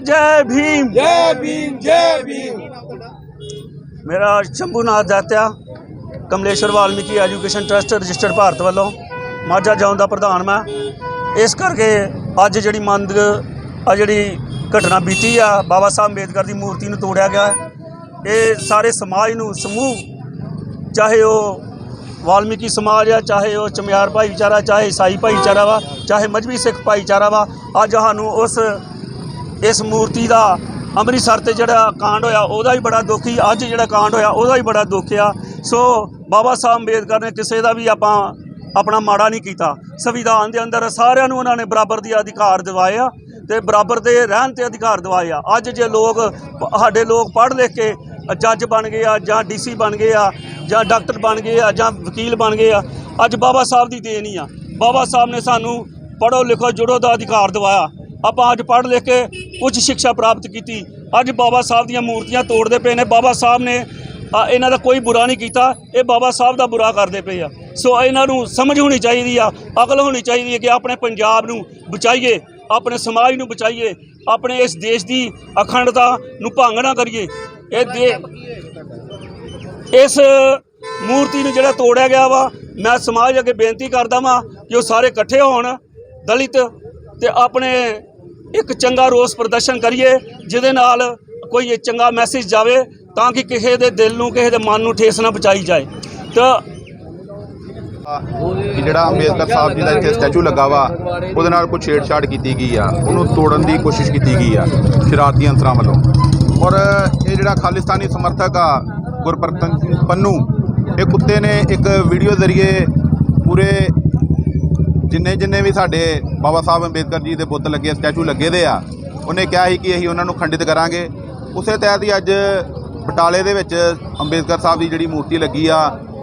ਜੈ ਭੀਮ ਜੈ ਭੀਮ ਜੈ ਭੀਮ ਮੇਰਾ Shambhunath ਦਾਤਿਆ Kamleshwar Valmiki education trust registered Bharat ਵੱਲੋਂ ਮਾਝਾ ਜੌਨ ਦਾ ਪ੍ਰਧਾਨ ਮੈਂ ਇਸ ਕਰਕੇ ਅੱਜ ਜਿਹੜੀ ਮੰਦ ਆ ਜਿਹੜੀ ਘਟਨਾ ਬੀਤੀ ਆ ਬਾਬਾ ਸਾਹਿਬ ਅੰਬੇਦਕਰ ਦੀ ਮੂਰਤੀ ਨੂੰ ਤੋੜਿਆ ਗਿਆ। ਇਹ ਸਾਰੇ ਸਮਾਜ ਨੂੰ ਸਮੂਹ ਚਾਹੇ ਉਹ ਵਾਲਮੀਕੀ ਸਮਾਜ ਆ ਚਾਹੇ ਉਹ ਚਮਿਆਰ ਭਾਈਚਾਰਾ ਚਾਹੇ ਈਸਾਈ ਭਾਈਚਾਰਾ ਵਾ ਚਾਹੇ ਮਜਬੀ ਸਿੱਖ ਭਾਈਚਾਰਾ ਵਾ ਅੱਜ ਸਾਨੂੰ ਉਸ ਇਸ ਮੂਰਤੀ ਦਾ ਅੰਮ੍ਰਿਤਸਰ ਤੇ ਜਿਹੜਾ ਕਾਂਡ ਹੋਇਆ, ਉਹਦਾ ਵੀ ਬੜਾ ਦੁਖੀ ਅੱਜ ਜਿਹੜਾ ਕਾਂਡ ਹੋਇਆ, ਉਹਦਾ ਵੀ ਬੜਾ ਦੁੱਖ ਆ। ਸੋ ਬਾਬਾ ਸਾਹਿਬ ਅੰਬੇਦਕਰ ਨੇ ਕਿਸੇ ਦਾ ਵੀ ਆਪਾਂ ਆਪਣਾ ਮਾੜਾ ਨਹੀਂ ਕੀਤਾ। ਸੰਵਿਧਾਨ ਦੇ ਅੰਦਰ ਸਾਰਿਆਂ ਨੂੰ ਉਹਨਾਂ ਨੇ ਬਰਾਬਰ ਦੇ ਅਧਿਕਾਰ ਦਿਵਾਏ ਆ ਤੇ ਬਰਾਬਰ ਦੇ ਰਹਿਣ ਤੇ ਅਧਿਕਾਰ ਦਿਵਾਏ ਆ। ਅੱਜ ਜੇ ਲੋਕ, ਸਾਡੇ ਲੋਕ ਪੜ੍ਹ ਲਿਖ ਕੇ ਜੱਜ ਬਣ ਗਏ ਆ, ਜਾਂ ਡੀਸੀ ਬਣ ਗਏ ਆ, ਜਾਂ ਡਾਕਟਰ ਬਣ ਗਏ ਆ, ਜਾਂ ਵਕੀਲ ਬਣ ਗਏ ਆ, ਅੱਜ ਬਾਬਾ ਸਾਹਿਬ ਦੀ ਦੇਣ ਹੀ ਆ। ਬਾਬਾ ਸਾਹਿਬ ਨੇ ਸਾਨੂੰ ਪੜ੍ਹੋ ਲਿਖੋ, ਜੁੜੋ ਦਾ ਅਧਿਕਾਰ ਦਿਵਾਇਆ। ਆਪਾਂ ਅੱਜ ਪੜ੍ਹ ਲਿਖ ਕੇ ਉੱਚ ਸਿੱਖਿਆ ਪ੍ਰਾਪਤ ਕੀਤੀ। ਅੱਜ ਬਾਬਾ ਸਾਹਿਬ ਦੀਆਂ ਮੂਰਤੀਆਂ ਤੋੜਦੇ ਪਏ ਨੇ। ਬਾਬਾ ਸਾਹਿਬ ਨੇ ਇਹਨਾਂ ਦਾ ਕੋਈ ਬੁਰਾ ਨਹੀਂ ਕੀਤਾ। ਇਹ ਬਾਬਾ ਸਾਹਿਬ ਦਾ ਬੁਰਾ ਕਰਦੇ ਪਏ ਆ। ਸੋ ਇਹਨਾਂ ਨੂੰ ਸਮਝ ਹੋਣੀ ਚਾਹੀਦੀ ਆ, ਅਕਲ ਹੋਣੀ ਚਾਹੀਦੀ ਹੈ ਕਿ ਆਪਣੇ ਪੰਜਾਬ ਨੂੰ ਬਚਾਈਏ, ਆਪਣੇ ਸਮਾਜ ਨੂੰ ਬਚਾਈਏ, ਆਪਣੇ ਇਸ ਦੇਸ਼ ਦੀ ਅਖੰਡਤਾ ਨੂੰ ਭੰਗ ਨਾ ਕਰੀਏ। ਇਹ ਦੇ ਇਸ ਮੂਰਤੀ ਨੂੰ ਜਿਹੜਾ ਤੋੜਿਆ ਗਿਆ ਵਾ, ਮੈਂ ਸਮਾਜ ਅੱਗੇ ਬੇਨਤੀ ਕਰਦਾ ਵਾਂ ਕਿ ਉਹ ਸਾਰੇ ਇਕੱਠੇ ਹੋਣ, ਦਲਿਤ ਤੇ ਆਪਣੇ ਇੱਕ ਚੰਗਾ ਰੋਸ ਪ੍ਰਦਰਸ਼ਨ ਕਰੀਏ, ਜਿਹਦੇ ਨਾਲ ਕੋਈ ਇਹ ਚੰਗਾ ਮੈਸੇਜ ਜਾਵੇ, ਤਾਂ ਕਿ ਕਿਸੇ ਦੇ ਦਿਲ ਨੂੰ, ਕਿਸੇ ਦੇ ਮਨ ਨੂੰ ਠੇਸ ਨਾ ਪਹੁੰਚਾਈ ਜਾਏ। ਤਾਂ ਕਿ ਜਿਹੜਾ ਅੰਬੇਦਕਰ ਸਾਹਿਬ ਜੀ ਦਾ ਇੱਥੇ ਸਟੈਚੂ ਲੱਗਾ ਵਾ, ਉਹਦੇ ਨਾਲ ਕੋਈ ਛੇੜਛਾੜ ਕੀਤੀ ਗਈ ਆ, ਉਹਨੂੰ ਤੋੜਨ ਦੀ ਕੋਸ਼ਿਸ਼ ਕੀਤੀ ਗਈ ਆ, ਸ਼ਰਾਰਤੀ ਅੰਸਰਾਂ ਵੱਲੋਂ। ਔਰ ਇਹ ਜਿਹੜਾ ਖਾਲਿਸਤਾਨੀ ਸਮਰਥਕ ਆ, ਗੁਰਪ੍ਰਤਨ ਪੰਨੂ, ਇਹ ਕੁੱਤੇ ਨੇ ਇੱਕ ਵੀਡੀਓ ਜ਼ਰੀਏ ਪੂਰੇ ਜਿੰਨੇ ਜਿੰਨੇ ਵੀ ਸਾਡੇ ਬਾਬਾ ਸਾਹਿਬ ਅੰਬੇਦਕਰ ਜੀ ਦੇ ਬੁੱਤ ਲੱਗੇ, ਸਟੈਚੂ ਲੱਗੇ ਦੇ ਆ, ਉਹਨੇ ਕਿਹਾ ਸੀ ਕਿ ਅਸੀਂ ਉਹਨਾਂ ਨੂੰ ਖੰਡਿਤ ਕਰਾਂਗੇ। ਉਸੇ ਤਹਿਤ ਹੀ ਅੱਜ ਬਟਾਲੇ ਦੇ ਵਿੱਚ ਅੰਬੇਦਕਰ ਸਾਹਿਬ ਦੀ ਜਿਹੜੀ ਮੂਰਤੀ ਲੱਗੀ ਆ,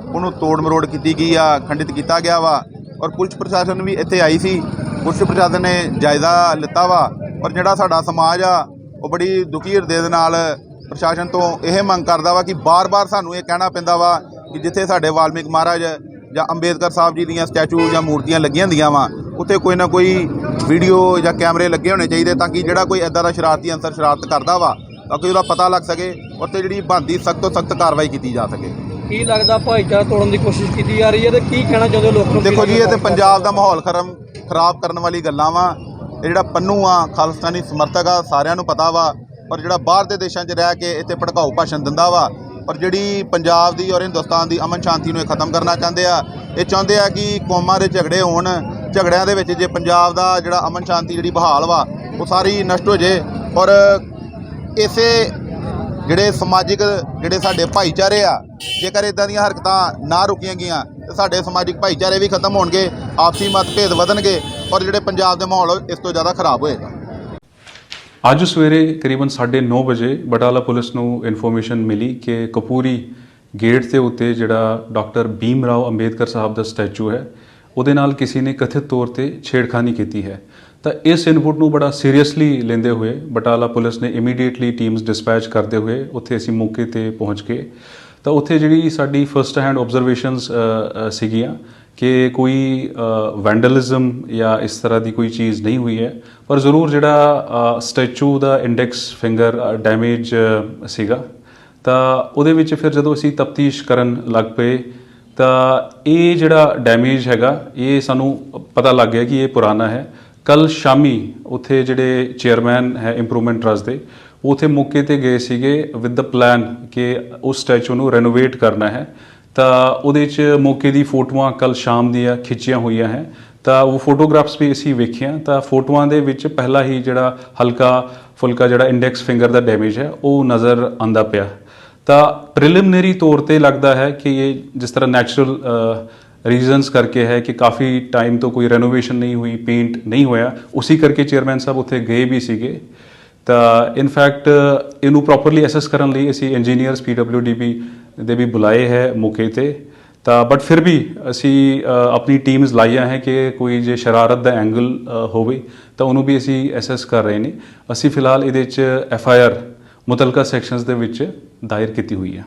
ਉਹਨੂੰ ਤੋੜ ਮਰੋੜ ਕੀਤੀ ਗਈ ਆ, ਖੰਡਿਤ ਕੀਤਾ ਗਿਆ ਵਾ। ਔਰ ਪੁਲਿਸ ਪ੍ਰਸ਼ਾਸਨ ਵੀ ਇੱਥੇ ਆਈ ਸੀ। ਪੁਲਿਸ ਪ੍ਰਸ਼ਾਸਨ ਨੇ ਜਾਇਜ਼ਾ ਲਿੱਤਾ ਵਾ। ਔਰ ਜਿਹੜਾ ਸਾਡਾ ਸਮਾਜ ਆ, ਉਹ ਬੜੀ ਦੁਖੀ ਹਿਰਦੇ ਦੇ ਨਾਲ ਪ੍ਰਸ਼ਾਸਨ ਤੋਂ ਇਹ ਮੰਗ ਕਰਦਾ ਵਾ ਕਿ ਬਾਰ-ਬਾਰ ਸਾਨੂੰ ਇਹ ਕਹਿਣਾ ਪੈਂਦਾ ਵਾ ਕਿ ਜਿੱਥੇ ਸਾਡੇ ਵਾਲਮੀਕ ਮਹਾਰਾਜ ਜਾਂ ਅੰਬੇਦਕਰ ਸਾਹਿਬ ਜੀ ਦੀਆਂ ਸਟੈਚੂ ਜਾਂ ਮੂਰਤੀਆਂ ਲੱਗੀਆਂ ਹੁੰਦੀਆਂ ਵਾ ਉੱਥੇ ਕੋਈ ਨਾ ਕੋਈ ਵੀਡੀਓ ਜਾਂ ਕੈਮਰੇ ਲੱਗੇ ਹੋਣੇ ਚਾਹੀਦੇ ਤਾਂ ਕਿ ਜਿਹੜਾ ਕੋਈ ਐਦਾਂ ਦਾ ਸ਼ਰਾਰਤੀ ਅੰਸਰ ਸ਼ਰਾਰਤ ਕਰਦਾ ਵਾ ਤਾਂ ਕਿ ਉਹਦਾ ਪਤਾ ਲੱਗ ਸਕੇ ਔਰ ਤੇ ਜਿਹੜੀ ਬਣਦੀ ਸਖਤ ਤੋਂ ਸਖਤ ਕਾਰਵਾਈ ਕੀਤੀ ਜਾ ਸਕੇ। ਕੀ ਲੱਗਦਾ ਭਾਈਚਾਰਾ ਤੋੜਨ ਦੀ ਕੋਸ਼ਿਸ਼ ਕੀਤੀ ਜਾ ਰਹੀ ਹੈ ਤੇ ਕੀ ਕਹਿਣਾ ਚਾਹੁੰਦੇ ਲੋਕਾਂ ਨੂੰ? ਦੇਖੋ ਜੀ ਇਹ ਤੇ ਪੰਜਾਬ ਦਾ ਮਾਹੌਲ ਖਰਮ ਖਰਾਬ ਕਰਨ ਵਾਲੀ ਗੱਲਾਂ ਵਾ। ਇਹ ਜਿਹੜਾ ਪੰਨੂ ਆ ਖਾਲਿਸਤਾਨੀ ਸਮਰਥਕ ਆ ਸਾਰਿਆਂ ਨੂੰ ਪਤਾ ਵਾ ਔਰ ਜਿਹੜਾ ਬਾਹਰ ਦੇ ਦੇਸ਼ਾਂ 'ਚ ਰਹਿ ਕੇ ਇੱਥੇ ਭੜਕਾਊ ਭਾਸ਼ਣ ਦਿੰਦਾ ਵਾ ਔਰ ਜਿਹੜੀ ਪੰਜਾਬ ਦੀ ਔਰ ਹਿੰਦੁਸਤਾਨ ਦੀ ਅਮਨ ਸ਼ਾਂਤੀ ਨੂੰ ਇਹ ਖਤਮ ਕਰਨਾ ਚਾਹੁੰਦੇ ਆ, ਇਹ ਚਾਹੁੰਦੇ ਆ ਕਿ ਕੌਮਾਂ ਦੇ ਝਗੜੇ ਹੋਣ, ਝਗੜਿਆਂ ਦੇ ਵਿੱਚ ਜੇ ਪੰਜਾਬ ਦਾ ਜਿਹੜਾ ਅਮਨ ਸ਼ਾਂਤੀ ਜਿਹੜੀ ਬਹਾਲ ਵਾ, ਉਹ ਸਾਰੀ ਨਸ਼ਟ ਹੋ ਜੇ ਔਰ ਇਸੇ ਜਿਹੜੇ ਸਮਾਜਿਕ ਜਿਹੜੇ ਸਾਡੇ ਭਾਈਚਾਰੇ ਆ, ਜੇਕਰ ਇਦਾਂ ਦੀਆਂ ਹਰਕਤਾਂ ਨਾ ਰੁਕੀਆਂ ਗਈਆਂ, ਤੇ ਸਾਡੇ ਸਮਾਜਿਕ ਭਾਈਚਾਰੇ ਵੀ ਖਤਮ ਹੋਣਗੇ, ਆਪਸੀ ਮਤਭੇਦ ਵਧਣਗੇ ਔਰ ਜਿਹੜੇ ਪੰਜਾਬ ਦੇ ਮਾਹੌਲ ਇਸ ਤੋਂ ਜ਼ਿਆਦਾ ਖਰਾਬ ਹੋਏਗਾ। ਅੱਜ ਸਵੇਰੇ ਕਰੀਬਨ 9:30 ਵਜੇ ਬਟਾਲਾ ਪੁਲਿਸ ਨੂੰ ਇਨਫੋਰਮੇਸ਼ਨ ਮਿਲੀ ਕਿ ਕਪੂਰੀ ਗੇਟ ਦੇ ਉੱਤੇ ਜਿਹੜਾ ਡਾਕਟਰ ਭੀਮ ਰਾਓ ਅੰਬੇਦਕਰ ਸਾਹਿਬ ਦਾ ਸਟੈਚੂ ਹੈ, ਉਹਦੇ ਨਾਲ ਕਿਸੇ ਨੇ ਕਥਿਤ ਤੌਰ ਤੇ ਛੇੜਖਾਨੀ ਕੀਤੀ ਹੈ। ਤਾਂ ਇਸ ਇਨਪੁਟ ਨੂੰ ਬੜਾ ਸੀਰੀਅਸਲੀ ਲੈਂਦੇ ਹੋਏ ਬਟਾਲਾ ਪੁਲਿਸ ਨੇ ਇਮੀਡੀਏਟਲੀ ਟੀਮਸ ਡਿਸਪੈਚ ਕਰਦੇ ਹੋਏ ਉੱਥੇ ਅਸੀਂ ਮੌਕੇ ਤੇ ਪਹੁੰਚ ਕੇ ਤਾਂ ਉੱਥੇ ਜਿਹੜੀ ਸਾਡੀ ਫਰਸਟ ਹੈਂਡ ਆਬਜ਼ਰਵੇਸ਼ਨਸ ਸੀਗੀਆਂ ਕਿ ਕੋਈ ਵੈਂਡਲਿਜ਼ਮ ਜਾਂ ਇਸ ਤਰ੍ਹਾਂ ਦੀ ਕੋਈ ਚੀਜ਼ ਨਹੀਂ ਹੋਈ ਹੈ। ਪਰ ਜ਼ਰੂਰ ਜਿਹੜਾ ਸਟੈਚੂ ਦਾ ਇੰਡੈਕਸ ਫਿੰਗਰ ਡੈਮੇਜ ਸੀਗਾ, ਤਾਂ ਉਹਦੇ ਵਿੱਚ ਫਿਰ ਜਦੋਂ ਅਸੀਂ ਤਫਤੀਸ਼ ਕਰਨ ਲੱਗ ਪਏ, ਤਾਂ ਇਹ ਜਿਹੜਾ ਡੈਮੇਜ ਹੈਗਾ, ਇਹ ਸਾਨੂੰ ਪਤਾ ਲੱਗ ਗਿਆ ਕਿ ਇਹ ਪੁਰਾਣਾ ਹੈ। ਕੱਲ ਸ਼ਾਮੀ ਉੱਥੇ ਜਿਹੜੇ ਚੇਅਰਮੈਨ ਹੈ ਇੰਪਰੂਵਮੈਂਟ ਟਰਸਟ ਦੇ, ਉਹ ਉੱਥੇ ਮੌਕੇ ਤੇ ਗਏ ਸੀਗੇ ਵਿਦ ਦਾ ਪਲਾਨ ਕਿ ਉਸ ਸਟੈਚੂ ਨੂੰ ਰੈਨੋਵੇਟ ਕਰਨਾ ਹੈ। ਤਾਂ ਉਹਦੇ 'ਚ ਮੌਕੇ ਦੀ ਫੋਟੋਆਂ ਕੱਲ ਸ਼ਾਮ ਦੀਆਂ ਖਿੱਚੀਆਂ ਹੋਈਆਂ ਹੈ। ਤਾਂ ਉਹ ਫੋਟੋਗ੍ਰਾਫਸ ਵੀ ਅਸੀਂ ਵੇਖੀਆਂ। ਤਾਂ ਫੋਟੋਆਂ ਦੇ ਵਿੱਚ ਪਹਿਲਾ ਹੀ ਜਿਹੜਾ ਹਲਕਾ ਫੁਲਕਾ ਜਿਹੜਾ ਇੰਡੈਕਸ ਫਿੰਗਰ ਦਾ ਡੈਮੇਜ ਹੈ, ਉਹ ਨਜ਼ਰ ਆਂਦਾ ਪਿਆ। ਤਾਂ ਪ੍ਰੀਲਿਮਿਨਰੀ ਤੌਰ ਤੇ ਲੱਗਦਾ ਹੈ ਕਿ ਇਹ ਜਿਸ ਤਰ੍ਹਾਂ ਨੈਚੁਰਲ ਰੀਜ਼ਨਸ ਕਰਕੇ ਹੈ ਕਿ ਕਾਫੀ ਟਾਈਮ ਤੋਂ ਕੋਈ ਰੈਨੋਵੇਸ਼ਨ ਨਹੀਂ ਹੋਈ ਪੇਂਟ ਨਹੀਂ ਹੋਇਆ, ਉਸੇ ਕਰਕੇ ਚੇਅਰਮੈਨ ਸਾਹਿਬ ਉੱਥੇ ਗਏ ਵੀ ਸੀਗੇ। ਤਾਂ ਇਨਫੈਕਟ ਇਹਨੂੰ ਪ੍ਰੋਪਰਲੀ ਅਸੈਸ ਕਰਨ ਲਈ ਅਸੀਂ ਇੰਜੀਨੀਅਰਸ ਪੀਡਬਲਯੂਡੀਬੀ ਦੇ ਵੀ ਬੁਲਾਏ ਹੈ ਮੌਕੇ ਤੇ। ਤਾਂ ਬਟ ਫਿਰ ਵੀ ਅਸੀਂ ਆਪਣੀ ਟੀਮਸ ਲਾਈਆਂ ਹੈ ਕਿ ਕੋਈ ਜੇ ਸ਼ਰਾਰਤ ਦਾ ਐਂਗਲ ਹੋਵੇ, ਤਾਂ ਉਹਨੂੰ ਵੀ ਅਸੀਂ ਅਸੈਸ ਕਰ ਰਹੇ ਨੇ। ਅਸੀਂ ਫਿਲਹਾਲ ਇਹਦੇ ਵਿੱਚ ਐਫ ਆਈ ਆਰ ਮੁਤਲਕਾ ਸੈਕਸ਼ਨਸ ਦੇ ਵਿੱਚ ਦਾਇਰ ਕੀਤੀ ਹੋਈ ਹੈ।